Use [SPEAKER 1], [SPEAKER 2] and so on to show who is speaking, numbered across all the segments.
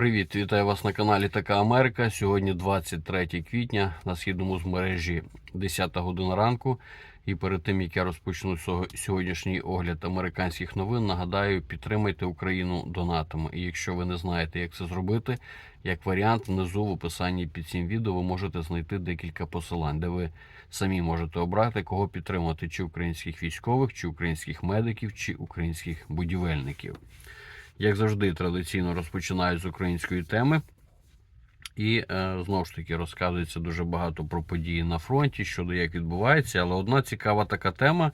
[SPEAKER 1] Привіт, вітаю вас на каналі Така Америка. Сьогодні 23 квітня на східному з мережі 10 година ранку. І перед тим як я розпочну сього- сьогоднішній огляд американських новин, нагадаю, підтримайте Україну донатами. І якщо ви не знаєте, як це зробити, як варіант, внизу в описанні під цим відео ви можете знайти декілька посилань, де ви самі можете обрати, кого підтримати: чи українських військових, чи українських медиків, чи українських будівельників. Як завжди, традиційно розпочинаю з української теми. І е, знову ж таки розказується дуже багато про події на фронті, щодо як відбувається. Але одна цікава така тема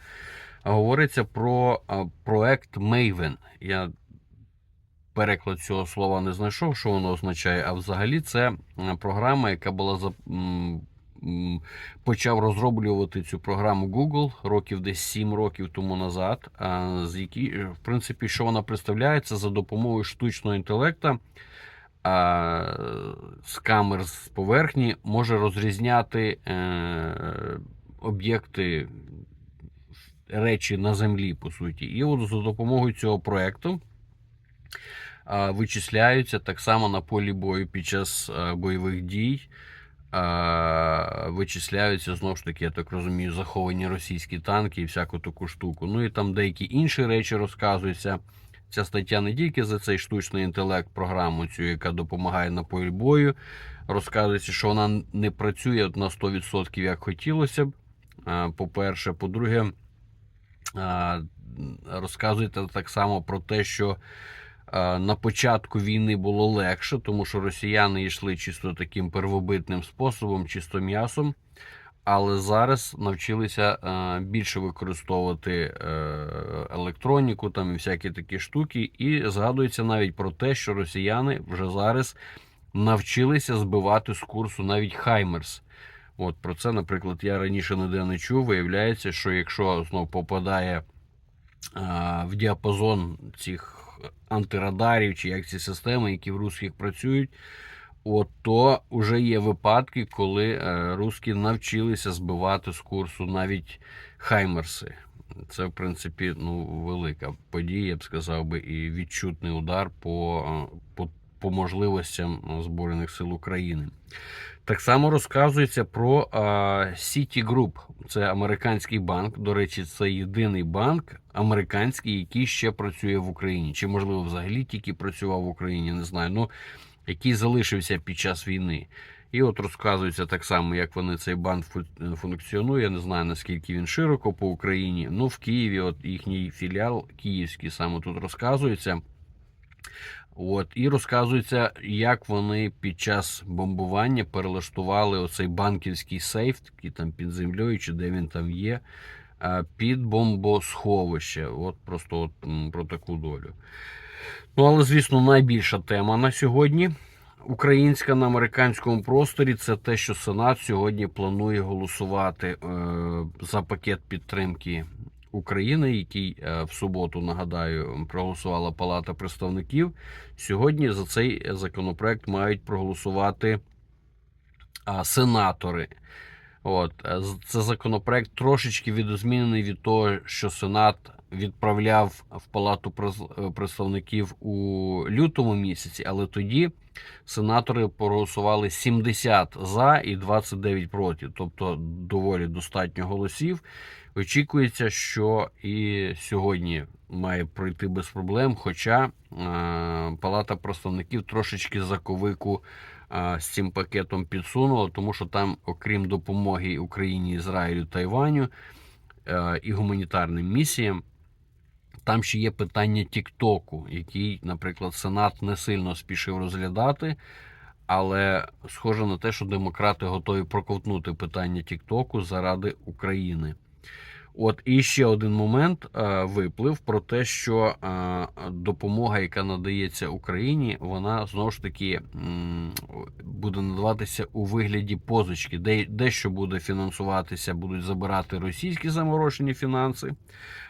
[SPEAKER 1] говориться про а, проект Maven. Я переклад цього слова не знайшов, що воно означає. А взагалі це е, програма, яка була Почав розроблювати цю програму Google років десь 7 років тому назад. З які, е, в принципі, що вона представляє, це за допомогою штучного інтелекту з камер з поверхні може розрізняти е, об'єкти, речі на землі, по суті. І от за допомогою цього проекту вичисляються так само на полі бою під час бойових дій. Вичисляються знову ж таки, я так розумію, заховані російські танки і всяку таку штуку. Ну і там деякі інші речі розказуються. Ця стаття не тільки за цей штучний інтелект, програму, цю, яка допомагає на полі бою. Розказується, що вона не працює на 100%, як хотілося б. По-перше, по-друге, а, розказуєте так само про те, що на початку війни було легше, тому що росіяни йшли чисто таким первобитним способом, чисто м'ясом. Але зараз навчилися е, більше використовувати е, електроніку там і всякі такі штуки. І згадується навіть про те, що росіяни вже зараз навчилися збивати з курсу навіть Хаймерс. От про це, наприклад, я раніше ніде не чув. Виявляється, що якщо знов попадає е, в діапазон цих антирадарів, чи як ці системи, які в русських працюють. От то вже є випадки, коли е, русські навчилися збивати з курсу навіть хаймерси. Це, в принципі, ну, велика подія, я б сказав би, і відчутний удар по, е, по, по можливостям Збройних сил України. Так само розказується про Citigroup. Це американський банк. До речі, це єдиний банк американський, який ще працює в Україні. Чи, можливо, взагалі тільки працював в Україні, не знаю. Ну, який залишився під час війни. І от розказується так само, як вони цей банк функціонує. Не знаю наскільки він широко по Україні. Ну, в Києві, от їхній філіал київський саме тут розказується. От, і розказується, як вони під час бомбування перелаштували оцей банківський сейф, який там під землею, чи де він там є, під бомбосховище. От просто от, про таку долю. Ну, але, звісно, найбільша тема на сьогодні українська на американському просторі це те, що Сенат сьогодні планує голосувати е, за пакет підтримки України, який е, в суботу, нагадаю, проголосувала Палата представників. Сьогодні за цей законопроект мають проголосувати сенатори. От е, це законопроект трошечки відозмінений від того, що Сенат відправляв в Палату е, представників у лютому місяці, але тоді сенатори проголосували 70 за і 29 проти, тобто доволі достатньо голосів. Очікується, що і сьогодні має пройти без проблем. Хоча е, Палата представників трошечки заковику а, з цим пакетом підсунуло, тому що там, окрім допомоги Україні, Ізраїлю, Тайваню е, і гуманітарним місіям, там ще є питання Тіктоку, який, наприклад, Сенат не сильно спішив розглядати. Але схоже на те, що демократи готові проковтнути питання Тіктоку заради України. От і ще один момент е, виплив про те, що е, допомога, яка надається Україні, вона знову ж таки буде надаватися у вигляді позички, де дещо буде фінансуватися, будуть забирати російські заморожені фінанси.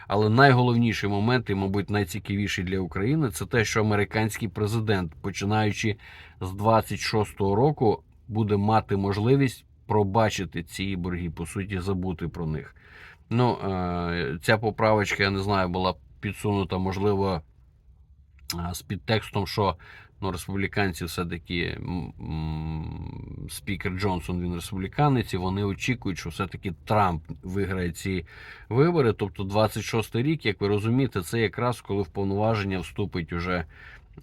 [SPEAKER 1] Але найголовніший момент, і, мабуть, найцікавіший для України, це те, що американський президент, починаючи з 26-го року, буде мати можливість пробачити ці борги, по суті, забути про них. Ну, е, ця поправочка, я не знаю, була підсунута, можливо, е, з підтекстом, що Ну, республіканці все-таки спікер Джонсон, він республіканець, і вони очікують, що все-таки Трамп виграє ці вибори. Тобто 26-й рік, як ви розумієте, це якраз коли в повноваження вступить уже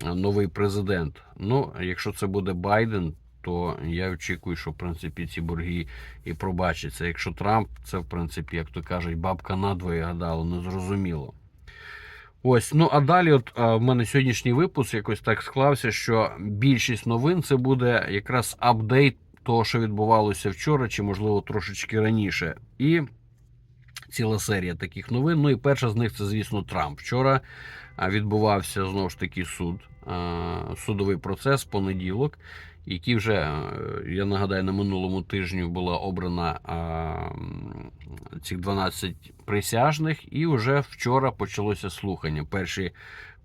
[SPEAKER 1] новий президент. Ну, якщо це буде Байден, то я очікую, що в принципі ці борги і пробачаться. Якщо Трамп, це в принципі, як то кажуть, бабка надвоє гадала, незрозуміло. Ось, ну а далі, от а, в мене сьогоднішній випуск якось так склався, що більшість новин це буде якраз апдейт того, що відбувалося вчора, чи можливо трошечки раніше. І ціла серія таких новин. Ну і перша з них це, звісно, Трамп. Вчора відбувався знову ж таки суд, а, судовий процес понеділок, який вже, е, я нагадаю, на минулому тижні була обрана а, цих 12 присяжних, і вже вчора почалося слухання. Перші,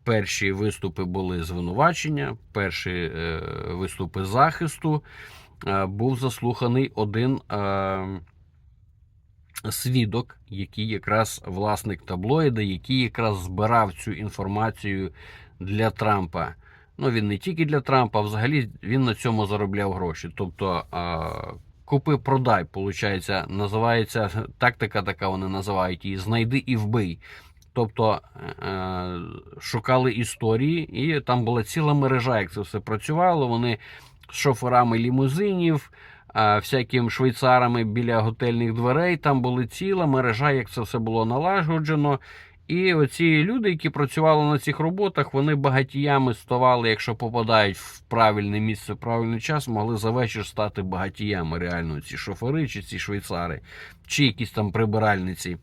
[SPEAKER 1] перші виступи були звинувачення, перші е, виступи захисту. Е, був заслуханий один. Е, свідок, який якраз власник таблоїда, який якраз збирав цю інформацію для Трампа. Ну, він не тільки для Трампа, а взагалі він на цьому заробляв гроші. Тобто купи-продай, виходить, називається тактика, така вони називають її знайди і вбий. Тобто е, шукали історії, і там була ціла мережа, як це все працювало. Вони з шоферами лімузинів, а, всяким швейцарами біля готельних дверей. Там була ціла мережа, як це все було налагоджено. І оці люди, які працювали на цих роботах, вони багатіями ставали, якщо попадають в правильне місце в правильний час, могли за вечір стати багатіями. Реально, ці шофери, чи ці швейцари, чи якісь там прибиральниці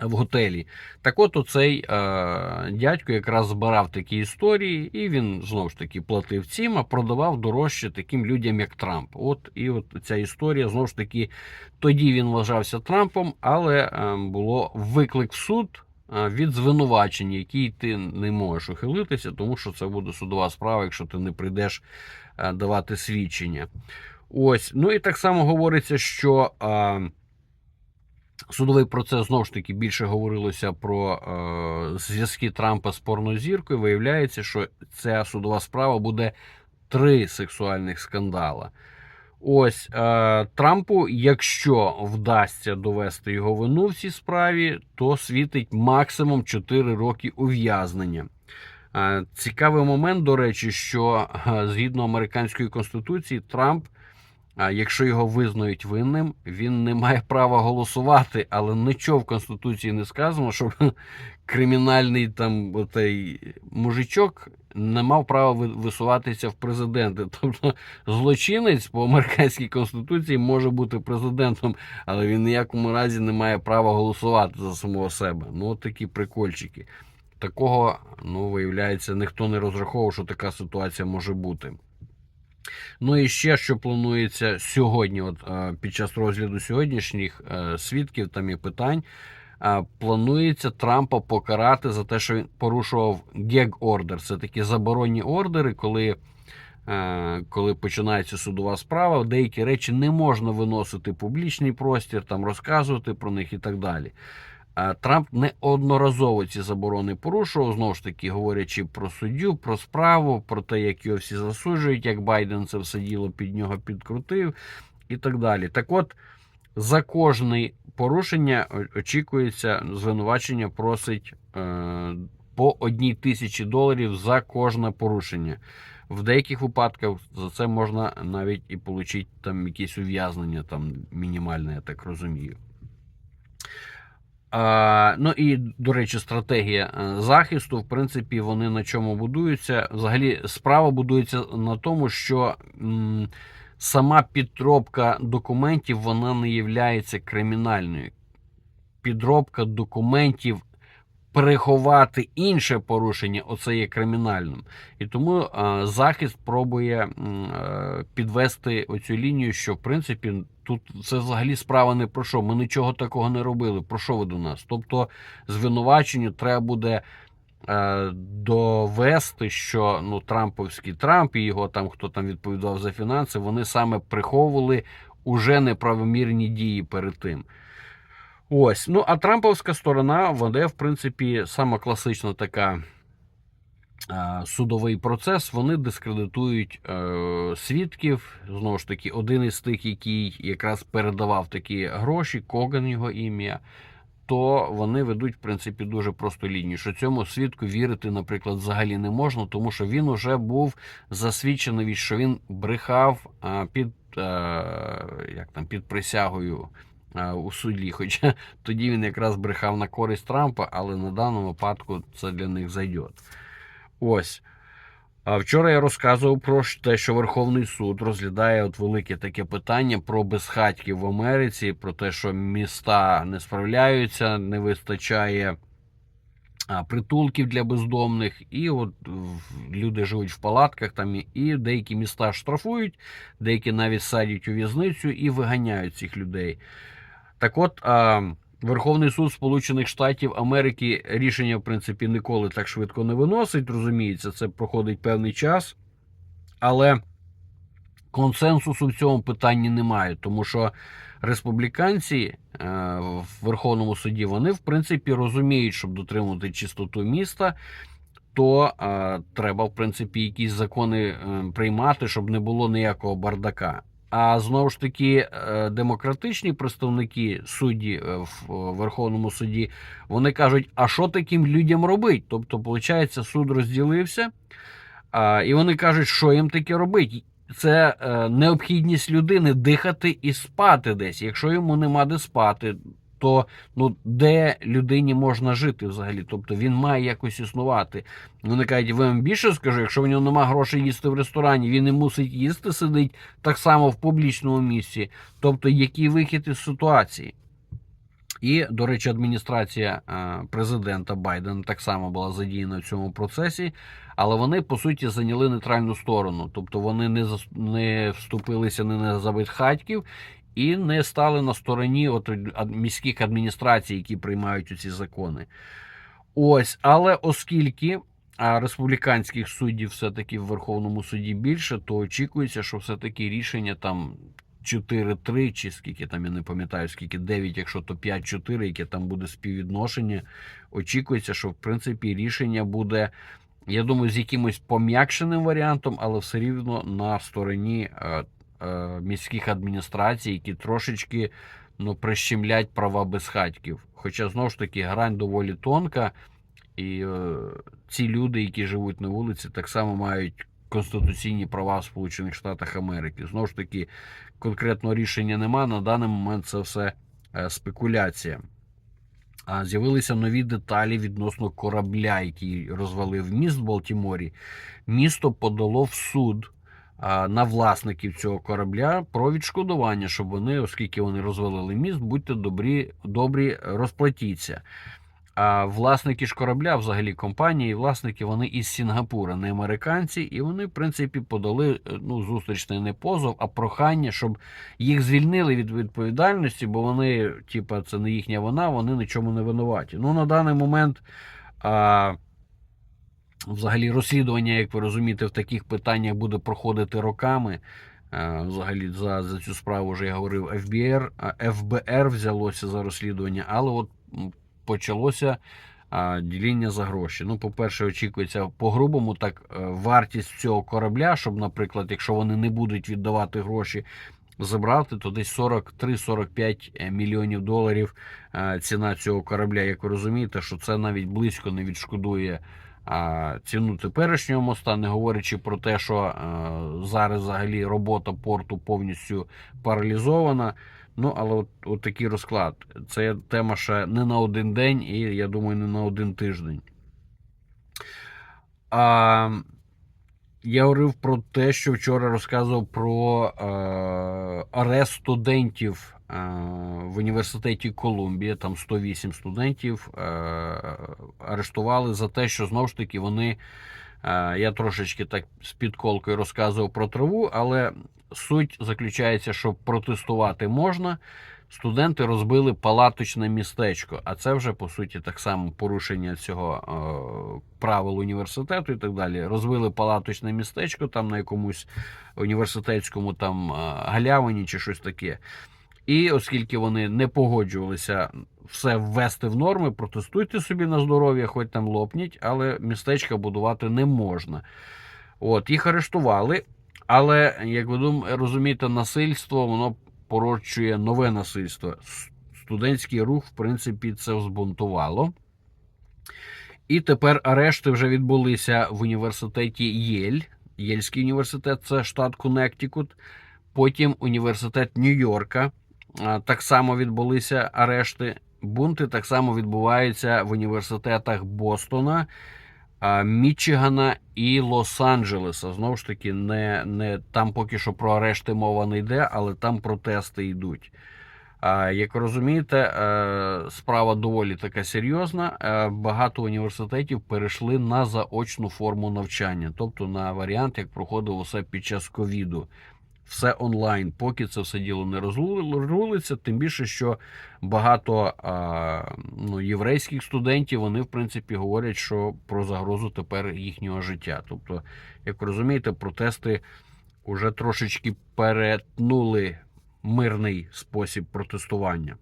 [SPEAKER 1] в готелі. Так от оцей е, дядько якраз збирав такі історії, і він знову ж таки платив цим, а продавав дорожче таким людям, як Трамп. От і от ця історія знову ж таки тоді він вважався Трампом, але е, було виклик в суд. Е, Від звинувачення, який ти не можеш ухилитися, тому що це буде судова справа, якщо ти не прийдеш е, давати свідчення. Ось, ну і так само говориться, що е, Судовий процес знову ж таки більше говорилося про зв'язки Трампа з порнозіркою. Виявляється, що ця судова справа буде три сексуальних скандала. Ось е, Трампу, якщо вдасться довести його вину в цій справі, то світить максимум 4 роки ув'язнення. Е, цікавий момент, до речі, що е, згідно американської конституції, Трамп а якщо його визнають винним, він не має права голосувати, але нічого в Конституції не сказано, щоб кримінальний там отей мужичок не мав права висуватися в президенти. Тобто злочинець по американській конституції може бути президентом, але він ніякому разі не має права голосувати за самого себе. Ну, от такі прикольчики. Такого, ну, виявляється, ніхто не розраховував, що така ситуація може бути. Ну і ще що планується сьогодні, от е, під час розгляду сьогоднішніх е, свідків там і питань, е, планується Трампа покарати за те, що він порушував гег-ордер. Це такі заборонні ордери, коли. Коли починається судова справа, деякі речі не можна виносити в публічний простір, там розказувати про них і так далі. Трамп неодноразово ці заборони порушував, знову ж таки, говорячи про суддю, про справу, про те, як його всі засуджують, як Байден це все діло під нього підкрутив і так далі. Так от, за кожне порушення очікується, звинувачення просить е, по одній тисячі доларів за кожне порушення. В деяких випадках за це можна навіть і отримати там якісь ув'язнення, там мінімальне, я так розумію. Ну і до речі, стратегія е, захисту, в принципі, вони на чому будуються. Взагалі, справа будується на тому, що сама підробка документів вона не є кримінальною. Підробка документів приховати інше порушення, оце є кримінальним. І тому е, захист пробує е, підвести оцю лінію, що в принципі тут це взагалі справа не про що. Ми нічого такого не робили. Про що ви до нас? Тобто, звинуваченню треба буде. е, Довести, що ну Трамповський Трамп і його там, хто там відповідав за фінанси, вони саме приховували уже неправомірні дії перед тим. Ось. Ну, а Трамповська сторона, вона, в принципі, сама класична така судовий процес, вони дискредитують е, свідків. Знову ж таки, один із тих, який якраз передавав такі гроші, Коган його ім'я. То вони ведуть, в принципі, дуже просто лінію. Що цьому свідку вірити, наприклад, взагалі не можна, тому що він уже був засвідчений, що він брехав а, під, е, як там, під присягою е, у суді. Хоча тоді він якраз брехав на користь Трампа, але на даному випадку це для них зайде. Ось. А вчора я розказував про те, що Верховний суд розглядає от велике таке питання про безхатьків в Америці, про те, що міста не справляються, не вистачає притулків для бездомних, і от люди живуть в палатках там, і- деякі міста штрафують, деякі навіть садять у в'язницю і виганяють цих людей. Так от, Верховний суд Сполучених Штатів Америки рішення, в принципі, ніколи так швидко не виносить, розуміється, це проходить певний час. Але консенсусу в цьому питанні немає, тому що республіканці е, в Верховному суді вони, в принципі, розуміють, щоб дотримувати чистоту міста. То е, треба, в принципі, якісь закони е, приймати, щоб не було ніякого бардака. А знову ж таки, е, демократичні представники судді е, в е, Верховному суді вони кажуть, а що таким людям робить? Тобто, виходить, суд розділився, і вони кажуть, що їм таке робить. Це необхідність людини дихати і спати десь. Якщо йому нема де спати, то ну, де людині можна жити взагалі? Тобто він має якось існувати. Вони кажуть, ви вам більше скажу, якщо в нього нема грошей їсти в ресторані, він не мусить їсти, сидить так само в публічному місці. Тобто, який вихід із ситуації? І, до речі, адміністрація е, президента Байдена так само була задіяна в цьому процесі, але вони по суті зайняли нейтральну сторону. Тобто вони не не вступилися ні на забитхатьків і не стали на стороні от міських адміністрацій, які приймають ці закони. Ось, але оскільки республіканських суддів все-таки в Верховному суді більше, то очікується, що все-таки рішення там 4-3, чи скільки там я не пам'ятаю, скільки 9, якщо то 5-4, яке там буде співвідношення. Очікується, що в принципі рішення буде, я думаю, з якимось пом'якшеним варіантом, але все рівно на стороні е, міських адміністрацій, які трошечки ну, прищемлять права безхатьків. Хоча знову ж таки грань доволі тонка, і е, ці люди, які живуть на вулиці, так само мають конституційні права в Сполучених Штатах Америки. Знову ж таки, конкретного рішення нема. На даний момент це все е, спекуляція. З'явилися нові деталі відносно корабля, який розвалив міст в Балтіморі. Місто подало в суд на власників цього корабля про відшкодування, щоб вони, оскільки вони розвалили міст, будьте добрі, добрі, розплатіться. А власники ж корабля, взагалі компанії, власники, вони із Сінгапура, не американці, і вони, в принципі, подали е, ну, зустрічний не позов, а прохання, щоб їх звільнили від відповідальності, бо вони, типа, це не їхня вина, вони нічому не винуваті. Ну, на даний момент. А, Взагалі, розслідування, як ви розумієте, в таких питаннях буде проходити роками. Е, Взагалі, за, за цю справу вже я говорив, ФБР, ФБР взялося за розслідування, але от почалося діління за гроші. Ну, по-перше, очікується по-грубому так е, вартість цього корабля, щоб, наприклад, якщо вони не будуть віддавати гроші, забрати, то десь 43-45 мільйонів доларів е, ціна цього корабля. Як ви розумієте, що це навіть близько не відшкодує ціну теперішнього моста, не говорячи про те, що е, зараз взагалі робота порту повністю паралізована. Ну, але от, от такий розклад. Це тема ще не на один день, і я думаю, не на один тиждень. А, я говорив про те, що вчора розказував про е, арест студентів е, в університеті Колумбія. Там 108 студентів е, арештували за те, що знову ж таки вони. е, Я трошечки так з підколкою розказував про траву, але суть заключається, що протестувати можна. Студенти розбили палаточне містечко, а це вже по суті так само порушення цього е, правил університету і так далі. Розбили палаточне містечко там на якомусь університетському там е, галявині чи щось таке. І оскільки вони не погоджувалися все ввести в норми, протестуйте собі на здоров'я, хоч там лопніть, але містечка будувати не можна. От, їх арештували, але, як ви дум- розумієте, насильство воно породжує нове насильство. Студентський рух, в принципі, це збунтувало. І тепер арешти вже відбулися в університеті Єль. Єльський університет це штат Коннектикут. Потім університет Нью-Йорка. Так само відбулися арешти. Бунти так само відбуваються в університетах Бостона, Мічигана і Лос-Анджелеса. Знову ж таки, не, не там поки що про арешти мова не йде, але там протести йдуть. Як розумієте, е, справа доволі така серйозна. Е, Багато університетів перейшли на заочну форму навчання, тобто на варіант, як проходило все під час ковіду. Все онлайн, поки це все діло не розрулиться, тим більше, що багато а, ну, єврейських студентів вони, в принципі, говорять, що про загрозу тепер їхнього життя. Тобто, як ви розумієте, протести вже трошечки перетнули мирний спосіб протестування.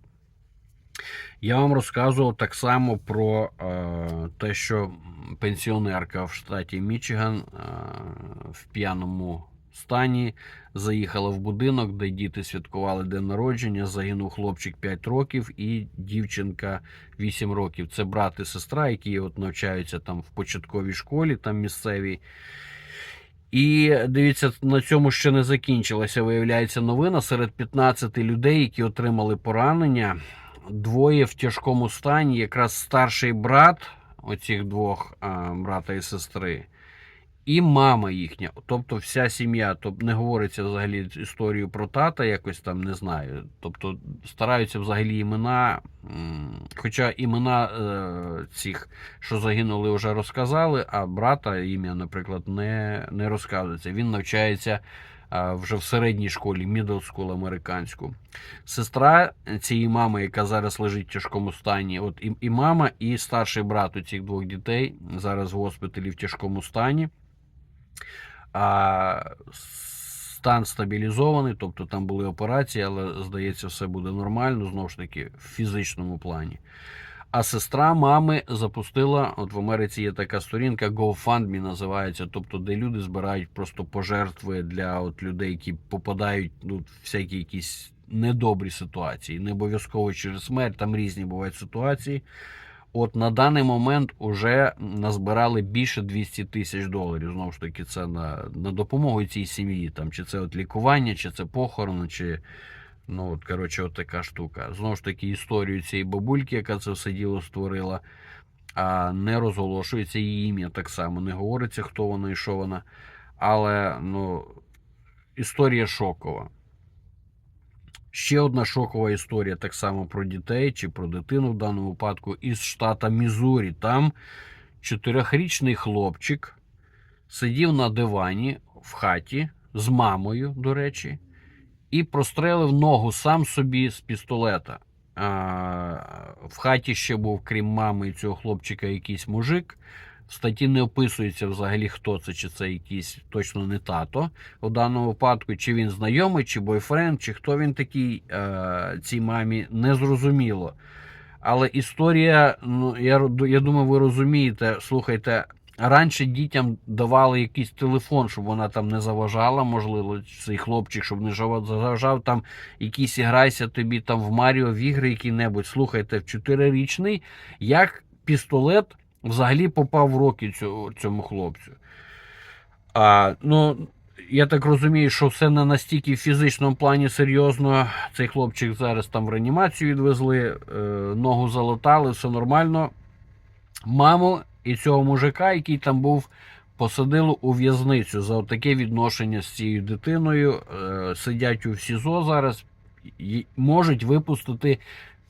[SPEAKER 1] Я вам розказував так само про е, те, що пенсіонерка в штаті Мічиган е, в п'яному стані заїхала в будинок, де діти святкували день народження. Загинув хлопчик 5 років і дівчинка 8 років. Це брат і сестра, які от навчаються там в початковій школі, там місцевій. І дивіться, на цьому ще не закінчилася. Виявляється новина серед 15 людей, які отримали поранення. Двоє в тяжкому стані, якраз старший брат оцих двох брата і сестри, і мама їхня, тобто вся сім'я. Тобто не говориться взагалі історію про тата, якось там не знаю. Тобто стараються взагалі імена. Хоча імена е, цих, що загинули, вже розказали, а брата ім'я, наприклад, не, не розказується. Він навчається а, вже в середній школі, middle school американську. Сестра цієї мами, яка зараз лежить в тяжкому стані, от і, і мама, і старший брат у цих двох дітей зараз в госпіталі в тяжкому стані. А, стан стабілізований, тобто там були операції, але здається, все буде нормально, знову ж таки, в фізичному плані. А сестра мами запустила, от в Америці є така сторінка GoFundMe називається, тобто де люди збирають просто пожертви для от людей, які попадають ну, всякі якісь недобрі ситуації. Не обов'язково через смерть, там різні бувають ситуації. От на даний момент вже назбирали більше 200 тисяч доларів. Знову ж таки, це на, на допомогу цій сім'ї. Там, чи це от лікування, чи це похорон, чи ну от, коротше, от така штука. Знову ж таки, історію цієї бабульки, яка це все діло створила, а не розголошується її ім'я так само. Не говориться, хто вона і що вона. Але ну, історія шокова. Ще одна шокова історія, так само про дітей чи про дитину в даному випадку із штата Мізурі. Там чотирьохрічний хлопчик сидів на дивані в хаті з мамою, до речі, і прострелив ногу сам собі з пістолета. В хаті ще був, крім мами і цього хлопчика, якийсь мужик. Статті не описується взагалі, хто це, чи це якийсь точно не тато у даному випадку, чи він знайомий, чи бойфренд, чи хто він такий е, цій мамі, не зрозуміло. Але історія, ну я, я думаю, ви розумієте, слухайте. Раніше дітям давали якийсь телефон, щоб вона там не заважала, можливо, цей хлопчик, щоб не заважав там якийсь грайся тобі там в Маріо в ігри які-небудь. Слухайте, в чотирирічний, як пістолет взагалі попав в роки цьому, цьому хлопцю. А, ну, я так розумію, що все не настільки в фізичному плані серйозно. Цей хлопчик зараз там в реанімацію відвезли, е, ногу залатали, все нормально. Маму і цього мужика, який там був, посадили у в'язницю за таке відношення з цією дитиною. Е, сидять у СІЗО зараз, і можуть випустити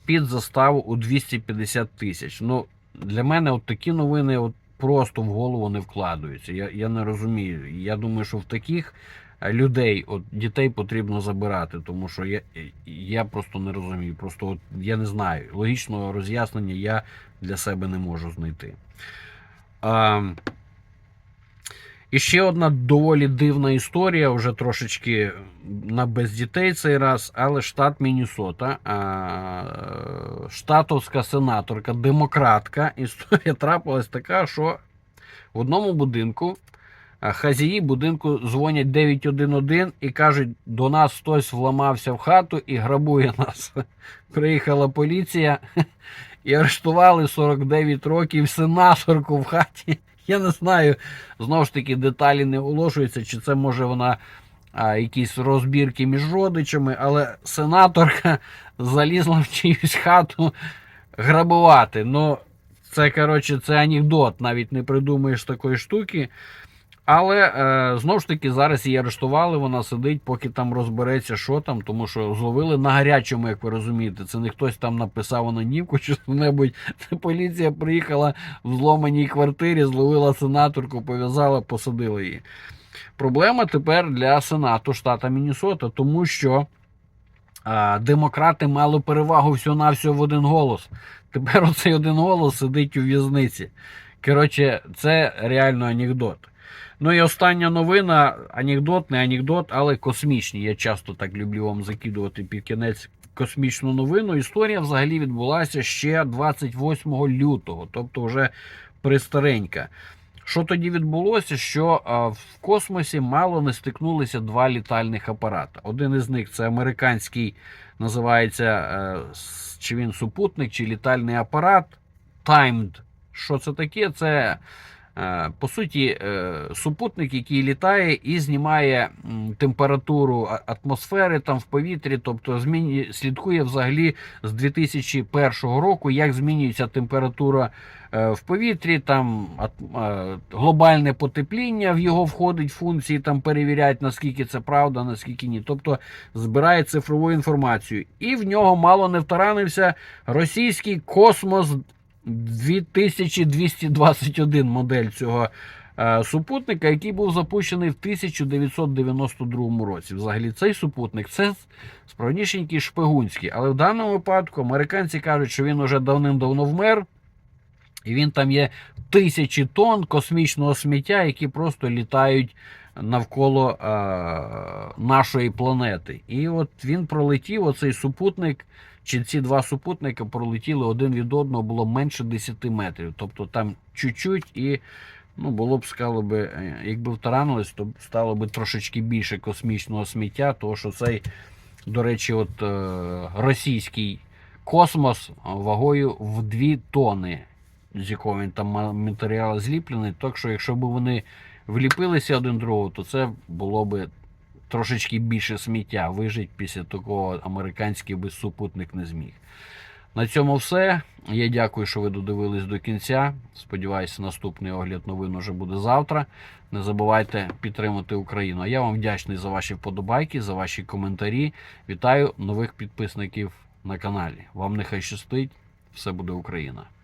[SPEAKER 1] під заставу у 250 тисяч. Ну, для мене от такі новини от просто в голову не вкладаються. Я, я не розумію. Я думаю, що в таких е, людей, от дітей потрібно забирати, тому що я, я просто не розумію. Просто от я не знаю. Логічного роз'яснення я для себе не можу знайти. А, І ще одна доволі дивна історія, вже трошечки на без дітей цей раз, але штат Міннесота, штатовська сенаторка, демократка. Історія трапилась така, що в одному будинку а, хазяї будинку дзвонять 911 і кажуть, до нас хтось вламався в хату і грабує нас. Приїхала поліція і арештували 49 років сенаторку в хаті. Я не знаю, знову ж таки, деталі не оголошуються, чи це може вона а, якісь розбірки між родичами, але сенаторка залізла в чиюсь хату грабувати. Ну, це, коротше, це анекдот, навіть не придумаєш такої штуки. Але е, знову ж таки зараз її арештували, вона сидить, поки там розбереться, що там, тому що зловили на гарячому, як ви розумієте. Це не хтось там написав анонімку чи що-небудь. Поліція приїхала в зломаній квартирі, зловила сенаторку, пов'язала, посадила її. Проблема тепер для Сенату штата Міннесота, тому що а, демократи мали перевагу всього-навсього в один голос. Тепер оцей один голос сидить у в'язниці. Коротше, це реально анекдот. Ну і остання новина, анекдот, не анекдот, але космічний. Я часто так люблю вам закидувати під кінець космічну новину. Історія взагалі відбулася ще 28 лютого, тобто вже пристаренька. Що тоді відбулося? Що в космосі мало не стикнулися два літальних апарати. Один із них це американський, називається е, чи він супутник, чи літальний апарат Timed. Що це таке? Це По суті, е, супутник, який літає і знімає температуру атмосфери там в повітрі, тобто змінює, слідкує взагалі з 2001 року, як змінюється температура е, в повітрі, там е, глобальне потепління в його входить функції, там перевіряють, наскільки це правда, наскільки ні. Тобто збирає цифрову інформацію. І в нього мало не втаранився російський космос 2221 модель цього е, супутника, який був запущений в 1992 році. Взагалі, цей супутник це справнішенький шпигунський. Але в даному випадку американці кажуть, що він уже давним-давно вмер. І він там є тисячі тонн космічного сміття, які просто літають навколо е, нашої планети. І от він пролетів, оцей супутник, чи ці два супутники пролетіли один від одного, було менше 10 метрів. Тобто там чуть-чуть і ну, було б сказали би, е, якби втаранилось, то стало б трошечки більше космічного сміття, тому що цей, до речі, от е, російський космос вагою в 2 тони, з якого він там матеріал зліплений. Так що, якщо б вони вліпилися один другого, то це було б трошечки більше сміття. Вижить після такого американський би супутник не зміг. На цьому все. Я дякую, що ви додивились до кінця. Сподіваюся, наступний огляд новин уже буде завтра. Не забувайте підтримати Україну. А я вам вдячний за ваші вподобайки, за ваші коментарі. Вітаю нових підписників на каналі. Вам нехай щастить. Все буде Україна!